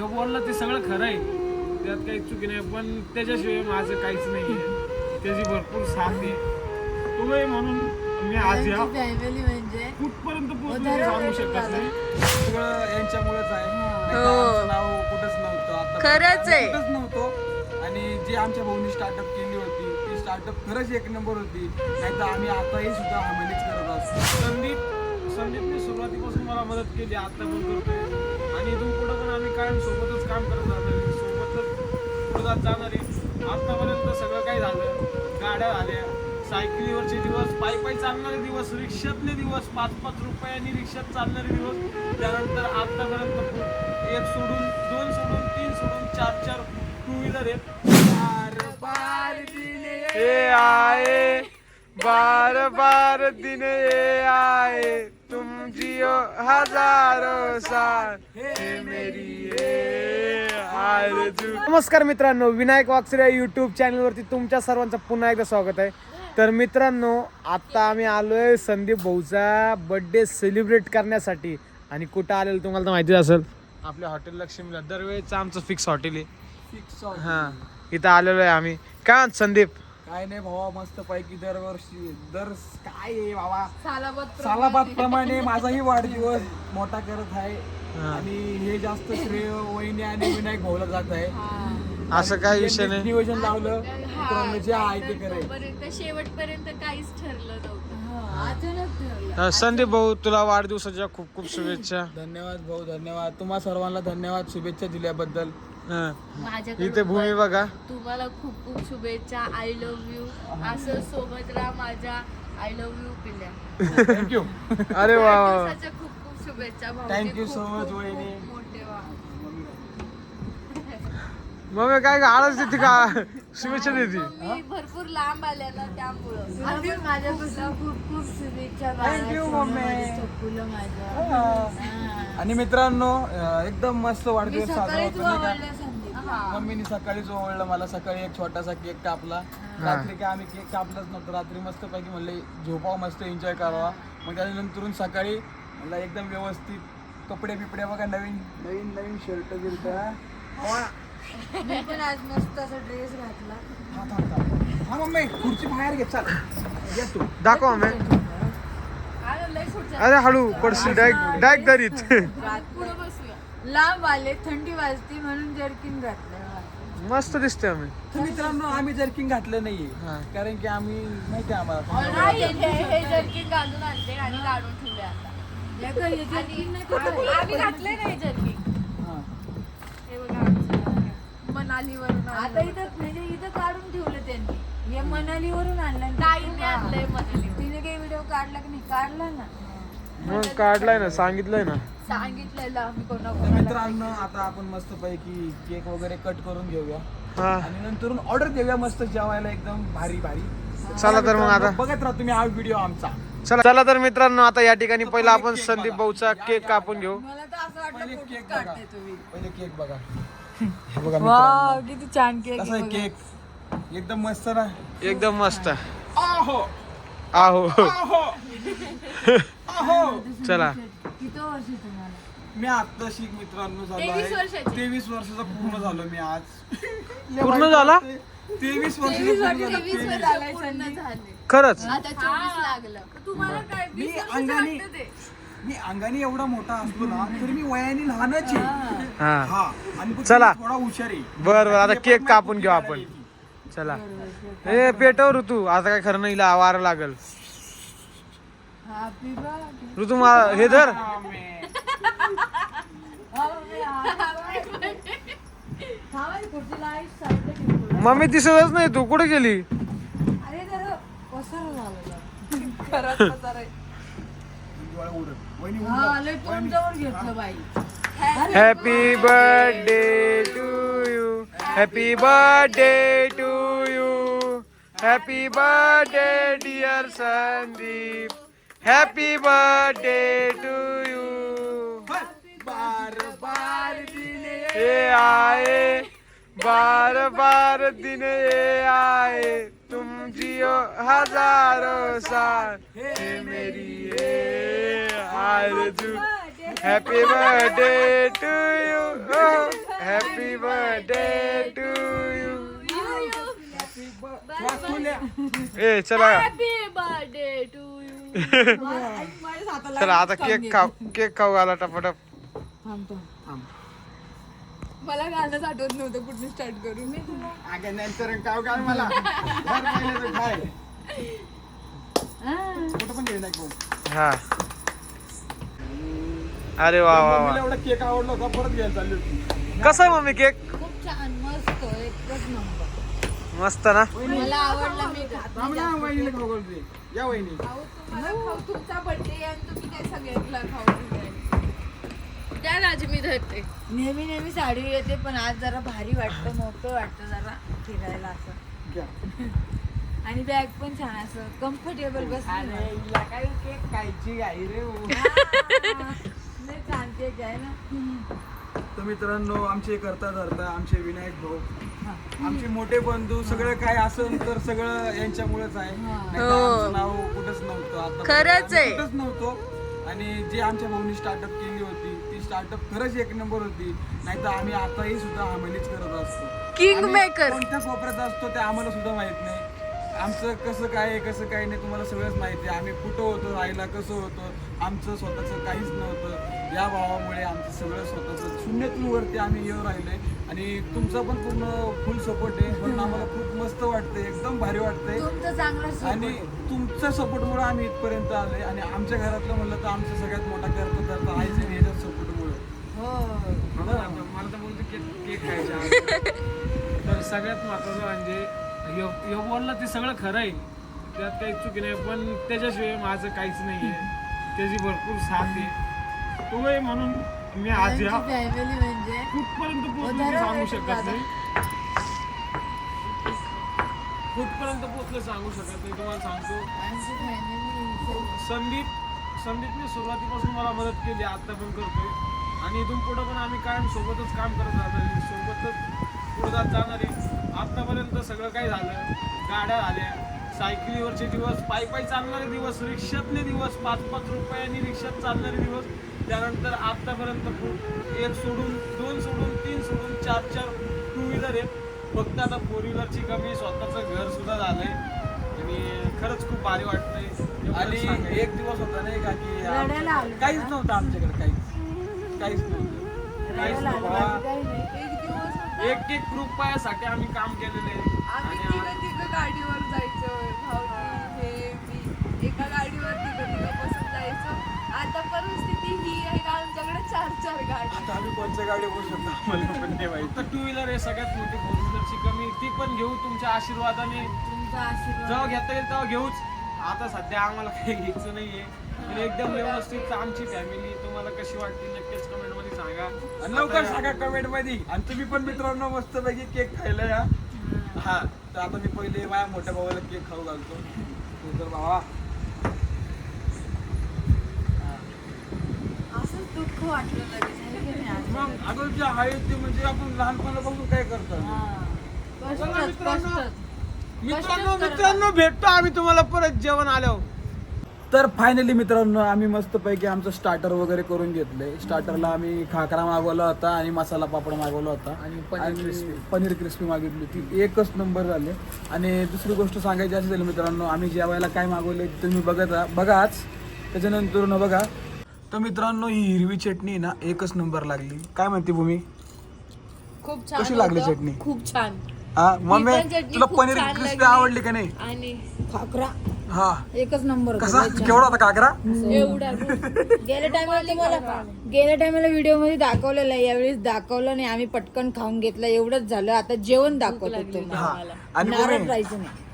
तो बोलला ते सगळं खरं आहे. त्यात काही चुकी नाही पण त्याच्याशिवाय माझं काहीच नाही त्याची भरपूर साथ आहे. तुम्ही म्हणून मी आज या फॅमिली म्हणजे. कुठपर्यंत पोहोचलो हे सांगू शकत नाही. सगळं यांच्यामुळेच आहे. नाहीतर हो. आमचं नाव कुठंच नव्हतं. आता खरंच आहे. कुठंच नव्हतं. आणि जी आमच्या भाऊनी स्टार्टअप केली होती ती स्टार्टअप खरंच एक नंबर होती. नाहीतर आम्ही आताही सुद्धा हमालीच करत असतो. संदीप संदीपने सुरुवातीपासून मला मदत केली आता पण करतोय. आणि इथून पुढं पण आम्ही कायम सोबतच काम करत जाणार आहे. सोबतच पुढे जात जाणार आहे आतापर्यंत सगळं काही झालं. गाड्या झाल्या सायकलीवरचे दिवस पायी पायी चालणारे दिवस रिक्षातले दिवस पाच पाच रुपयांनी रिक्षात चालणारे दिवस. त्यानंतर आतापर्यंत एक सोडून दोन सोडून तीन सोडून चार चार टू व्हीलर आहेत ये बार बार दिन ये आए जियो हजारों साल हे मेरी नमस्कार मित्रांनो विनायक वाकसरे युट्यूब चॅनलवरती तुमच्या सर्वांचं पुन्हा एकदा स्वागत आहे. तर मित्रांनो आता आम्ही आलोय संदीप भाऊचा बर्थडे सेलिब्रेट करण्यासाठी. आणि कुठं आलेलं तुम्हाला तर माहितीच असेल. आपल्या हॉटेल लक्ष्मीला. दरवेळेचं आमचं फिक्स हॉटेल आहे. फिक्स हां इथं आलेलो आहे आम्ही. काय संदीप? काय नाही भावा मस्त पैकी दरवर्षी दर काय आहे बाबा सालाबाद प्रमाणे. माझाही वाढदिवस मोठा करत आहे. आणि हे जास्त श्रेय वहिनी आणि विनायक भाऊला जात आहे. असं काही विषय नाही. नियोजन लावलं. मित्रांनो जे आहे ते करे पर्यंत शेवटपर्यंत काहीच ठरलं नव्हतं. संदीप भाऊ तुला वाढदिवसाच्या खूप खूप शुभेच्छा. धन्यवाद भाऊ धन्यवाद. तुम्हा सर्वांना धन्यवाद शुभेच्छा दिल्याबद्दल. इथे भूमी बघा. तुम्हाला खूप खूप शुभेच्छा. आय लव्ह यू असं सोबत राहा माझ्या. आय लव्ह यू पिल्या थँक्यू अरे वा खूप खूप शुभेच्छा so much, खूप- वहिनी. मग काय आळस देते का? शुभेच्छा देते. भरपूर लांब आल्या ना त्यामुळं. आणि माझ्यापासून खूप खूप शुभेच्छा मम्मी. माझ्या. आणि मित्रांनो एकदम मस्त वाढदिवस साजरा सकाळीच होतो मम्मीने सकाळीच ओवळलं मला सकाळी एक छोटासा केक कापला. रात्री काय आम्ही केक कापलाच नव्हतं. रात्री मस्त पैकी म्हणले झोपाव मस्त एन्जॉय करावा. मग त्याच्यानंतरून सकाळी म्हणलं एकदम व्यवस्थित कपडे बिपडे बघा नवीन नवीन नवीन शर्ट बिर्ट मी पण आज मस्त असा ड्रेस घातला. हा थांब, थांब. हा मम्मी खुर्ची बाहेर घे चाल. ये तू. दाखव मी आणि लय पुढच्या अरे हळू पडशील डायरेक्ट डायरेक्ट दरीत. लांब आले थंडी वाजती म्हणून जर्किन घातलं मस्त दिसते आम्ही. तर मित्रांनो आम्ही जर्किंग घातलं. नाहीये. कारण की आम्ही माहिती आहे आम्हाला नाही, हे हे जर्किन घालून आणले आणि काढून ठेवले आता. या का, हे नाही कुठं? आम्ही घातले नाही जर्किन हा. हे. बघा आमचं. मनालीवरून आता आणलं. इथं म्हणजे इथं काढून ठेवलं त्यांनी. हे मनालीवरून आणलं ताईने आणलंय मनालीवरून तिने काही व्हिडिओ काढला की नाही? काढला ना. मग काढलाय ना सांगितलंय ना. सांगितलेलं आम्ही तर कोणाकोणाला मित्रांनो आता आपण मस्त पैकी केक वगैरे कट करून घेऊया. हा. आणि नंतरून ऑर्डर देऊया मस्त जेवायला एकदम भारी भारी. चला तर मग आता. बघत राहा तुम्ही हा व्हिडिओ आमचा. चला चला तर मित्रांनो आता या ठिकाणी पहिला आपण संदीप भाऊचा केक कापून घेऊ. मला तर असं पहिले वाटलं केक बघा. काढते तुम्ही. पहिले केक बघा. हे बघा वाव मित्रांनो. किती छान केक कसा आहे केक? एकदम मस्त ना? एकदम मस्त. आहो. आहो. आहो. आहो. चला. किती वर्ष तुम्हाला? मी आता शिक मित्रांनो झालो 23 आहे. वर्षाची. तेवीस वर्षाचा पूर्ण झालो मी आज. पूर्ण झाला? तेवीस वर्षाचा पूर्ण. तेवीस तेवीस. वर्ष पूर्ण झाले. खरंच. आता चोवीस लागलं. तुम्हाला काय मी वर्षाचं अंगाने वाटतं ते? मी अंगाने एवढा मोठा असलो ना तरी मी वयाने लहानच आहे. हा. हा. आणि चला. थोडा हुशार आहे. बर बर आता हे केक कापून घेऊ आपण. चला. ए पेटव ऋतू आता काय खरं नाही ला- वारं लागल. ऋतू मा- हे धर. मम्मी दिसतच नाही तू कुठे गेली? हा happy birthday to you happy birthday to you happy birthday dear Sandeep happy birthday to you बार बार दिने आए बार बार दिन आए तुम जियो हजारों साल हे मेरी आरज़ू happy birthday to you birthday to you ए चला। हॅपी बर्थडे टू चला आता केक खाऊ केक खाऊ घाला टपाटप. मला आठवत नव्हतं कुठून स्टार्ट करू मी. अगं नंतर काय काय मला. दर महिन्याचं काय कुठं पण घेऊन ऐकू हा. अरे वा वा वा. एवढा केक आवडला होता परत घ्यायला चालली होती. कसा आहे मम्मी केक? खूप छान मस्त एकच नंबर मस्त ना? मला आवडला मी खात थांब ना वहिनीला खाऊ घालते. या वहिनी. खाऊ तुम्हाला खाऊ तुमचा बर्थडे आणि तुम्ही काय सगळ्यांना खाऊ राज मी धरते. नेहमी नेहमी साडी येते पण आज जरा भारी वाटतं मोकळं वाटतं जरा फिरायला असं. घ्या. आणि बॅग पण छान असं कम्फर्टेबल बस काय केक खायची गाई रे छान केक आहे ना. तर मित्रांनो आमचे करता धरता आमचे विनायक भाऊ. आमचे मोठे बंधू सगळं काय असेल तर सगळं यांच्यामुळेच आहे. नाहीतर आमचं नाव कुठंच नव्हतं. आता खरंच आहे. कुठंच नव्हतं. आणि जी आमच्या भाऊनी स्टार्टअप केली होती ती स्टार्टअप खरंच एक नंबर होती. नाहीतर आम्ही आताही सुद्धा आम्हालीच करत असतो. आम्ही maker. कोणत्या कोपऱ्यात असतो ते आम्हाला सुद्धा माहीत नाही. आमचं कसं काय आहे कसं काय नाही तुम्हाला सगळंच माहिती आहे. आम्ही कुठं होतो राहायला कसं होतं आमचं स्वतःचं काहीच नव्हतं. या भावामुळे आमचं सगळं स्वतःचं शून्यातून वरती आम्ही येऊ राहिलोय. आणि तुमचा पण पूर्ण फुल सपोर्ट आहे. म्हणून आम्हाला खूप मस्त वाटतंय. एकदम भारी वाटतंय. आणि तुमच्या सपोर्टमुळे आम्ही इथपर्यंत आलोय. आणि आमच्या घरातलं म्हणलं तर आमचं सगळ्यात मोठा करता करता आईच आहे याच्या सपोर्टमुळे हो. मला तर बोलतो केक केक खायचा. तर सगळ्यात महत्वाचं म्हणजे यो बोललं ते सगळं खरं आहे. त्यात काही चुकी नाही पण त्याच्याशिवाय माझं काहीच नाही आहे त्याची भरपूर साथ आहे. तो आहे म्हणून मी आज या फॅमिली म्हणजे. कुठपर्यंत पोहोचलो सांगू शकत. नाही कुठपर्यंत पोहोचलं सांगू शकत नाही तुम्हाला सांगतो. संदीप संदीपने सुरुवातीपासून मला मदत केली आता पण करतोय. आणि इथून पुढं पण आम्ही कायम सोबतच काम करत आहे सोबतच पुढे जात जाणार आहे आत्तापर्यंत सगळं काही झालं. गाड्या झाल्या. सायकलीवरचे दिवस पायी पायी चालणारे दिवस रिक्षातले दिवस पाच पाच रुपयांनी रिक्षात चालणारे दिवस. त्यानंतर आत्तापर्यंत एक सोडून दोन सोडून तीन सोडून चार चार टू व्हीलर आहेत. फक्त आता फोर व्हीलरची कमी स्वतःचं घर सुद्धा झालंय. आणि खरंच खूप भारी वाटतंय. आणि. एक दिवस होता नाही का की काहीच नव्हतं आमच्याकडे काहीच. काहीच नव्हतं. काहीच नाही. एक. एक रुपयासाठी आम्ही काम केलेले आहे. आम्ही आणि तिघं तिघं गाडीवर जायचो. भाऊजी हे मी. एका आता परिस्थिती ही आहे का आमच्याकडे चार चार गाडी आता आम्ही कोणत्या गाडी बोलू शकतो? आम्हाला पण नाही माहिती. आता टू व्हीलर आहे सगळ्यात मोठी फोर व्हीलरची कमी ती पण घेऊ तुमच्या आशीर्वादाने. तुमचा आशीर्वाद. जेव्हा घेता येईल तेव्हा घेऊच. आता सध्या आम्हाला काही घ्यायचं नाहीये. पण एकदम व्यवस्थित आमची फॅमिली तुम्हाला कशी वाटते नक्कीच कमेंटमध्ये सांगा. आणि लवकर सांगा कमेंटमध्ये. आणि तुम्ही पण मित्रांनो मस्त पैकी केक खायला या. हा. तर आता मी पहिले माझ्या मोठ्या भावाला केक खाऊ घालतो. तू तर भावा वाटलं लगेच की नाही आज? मग अगं जे आहे ते म्हणजे आपण लहानपणापासून काय करतो? हा. मित्रांनो. मित्रांनो मित्रांनो भेटतो आम्ही तुम्हाला परत जेवण आल्यावर. तर फायनली मित्रांनो आम्ही मस्तपैकी आमचं स्टार्टर वगैरे करून घेतलंय. स्टार्टरला आम्ही खाकरा मागवला होता आणि मसाला पापड मागवला होता. आणि पनीर क्रिस्पी मागितली. ती एकच नंबर झाले. आणि दुसरी गोष्ट सांगायची अशी झाली मित्रांनो आम्ही जेवायला काय मागवले तुम्ही बघत बघाच. त्याच्यानंतर न बघा तर मित्रांनो ही हिरवी चटणी ना एकच नंबर लागली. काय म्हणते भूमी? खूप छान कशी लागली होतं. चटणी? खूप छान. हा मम्मी पण चटणी तुला खूप पनीर छान क्रिस्पी लागली. आवडली का नाही? आणि खाकरा. हा. एकच नंबर. कसा? केवढा होता काकरा एवढा. गेल्या टायमाला तुम्हाला गेल्या टायमाला व्हिडिओमध्ये दाखवलेलं आहे यावेळेस दाखवलं नाही आम्ही पटकन खाऊन घेतलं एवढंच झालं. आता जेवण दाखवत होतो हा. आणि नारळ भूमी राहायचं नाही.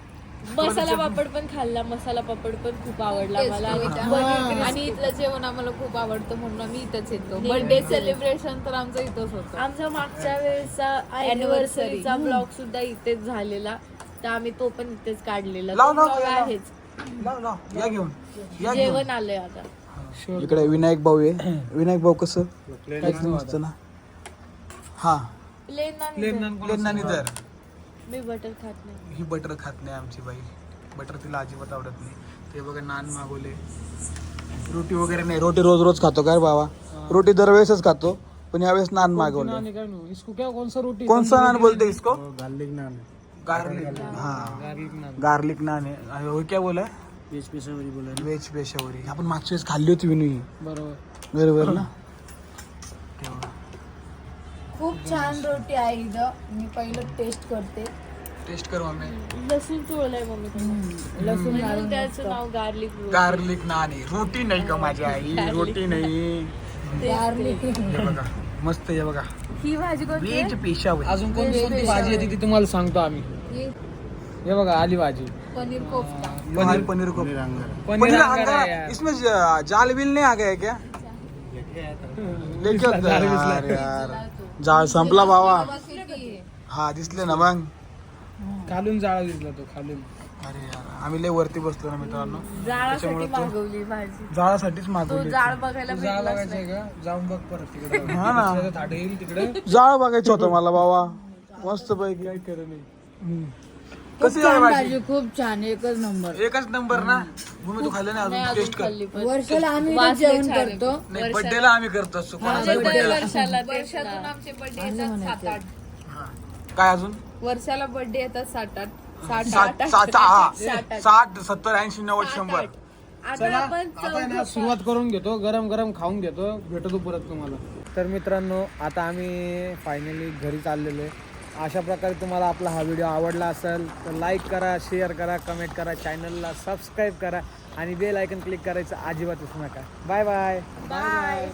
मसाला पापड पण खाल्ला मसाला पापड पण खूप आवडला मला. आणि- आणि इथलं जेवण आम्हाला खूप आवडतं म्हणून आम्ही इथंच येतो. बर्थडे सेलिब्रेशन तर आमचं इथंच होतं. आमचा मागच्या वेळेचा अॅनिव्हर्सरीचा ब्लॉग सुद्धा इथेच झालेला. तर आम्ही तो पण इथेच काढलेला. लाव, तो लाव, vlog लाव. आहेच. लाव, लाव. या घेऊन. या घेऊन. जेवण आलंय आता. इकडे विनायक भाऊ आहे विनायक भाऊ कसं? काहीच ना. हा. प्लेन लेंदानी तर मी बटर खात नाही. ही बटर खात नाही आमची बाई. बटर तिला अजिबात आवडत नाही. ते बघा नान मागवले. रोटी वगैरे नाही. रोटी रोज रोज खातो काय बाबा? रोटी दरवेळेसच खातो पण यावेळेस नान मागवलं. नान काय नो? इसको क्या? कौन सा रोटी? कौन सा नान बोलते इसको? गार्लिक नान गार्लिक हाँ. गार्लिक नान. गार्लिक नान आहे. हो क्या बोला? वेज पेशावरी बोला व्हेज पेशावरी. आपण मागच्या वेळेस खाल्ली होती विनू ही. बरोबर. बरोबर ना? खूप छान रोटी आहे इथं. मी पहिलं टेस्ट करते. टेस्ट कर मम्मी. लसूण चोळलंय मम्मी लसूण म्हणून घालून त्याचं नाव गार्लिक गार्लिक नान आहे रोटी नाही का माझी आई? रोटी नाही. गार्लिक हे बघा. मस्त हे बघा. ही भाजी कोणती व्हेज पेशावरी. अजून कोणती कोणती भाजी येते ती तुम्हाला सांगतो आम्ही. हे बघा आली भाजी. पनीर कोफ्ता. पनीर पनीर को पनीर पनीर अंगारा अंगारा. यार। इसमें ज- जाल बिल नहीं आ गया है क्या लेके होता है यार यार. जाळ संपला बाबा. हा दिसले ना मग. खालून जाळा दिसला तो खालून. अरे यार आम्ही लय वरती बसलो ना मित्रांनो. जाळासाठी मागवली भाजी. जाळासाठीच तो मागवली जाळ बघायला का? जाऊन बघ परत तिकडे. हा. ना. दुसऱ्याचं थाट येईल तिकडे. जाळ बघायचं होतं मला बाबा. मस्त पैकी काय खरं नाही. कशी आहे भाजी? भाजी खूप छान एकच नंबर. एकच नंबर ना? भूमी तू खाल्लं नाही अजून टेस्ट कर खाल्ली पण. वर्षाला आम्ही इथं जेवण. करतो. नाही बर्थडेला आम्ही करतो असतो. वर्षाला वर्षातून. आमचे बर्थडे येतात सात आठ. हा. काय अजून? वर्षाला बर्थडे येतात सात आठ. सात साठ आठ. साठ हा. साठ सत्तर ऐंशी नव्वद शंभर. आता आपण आता आहे ना सुरुवात करून घेतो. गरम गरम खाऊन घेतो. भेटतो परत तुम्हाला. तर मित्रांनो आता आम्ही फायनली घरी चाललेलो आहे. अशा प्रकारे तुम्हाला आपला हा व्हिडिओ आवडला असेल तर लाईक करा शेअर करा कमेंट करा चॅनलला सबस्क्राईब करा आणि बेल आयकन क्लिक करायचं अजिबात अजिबातच नका. Bye bye bye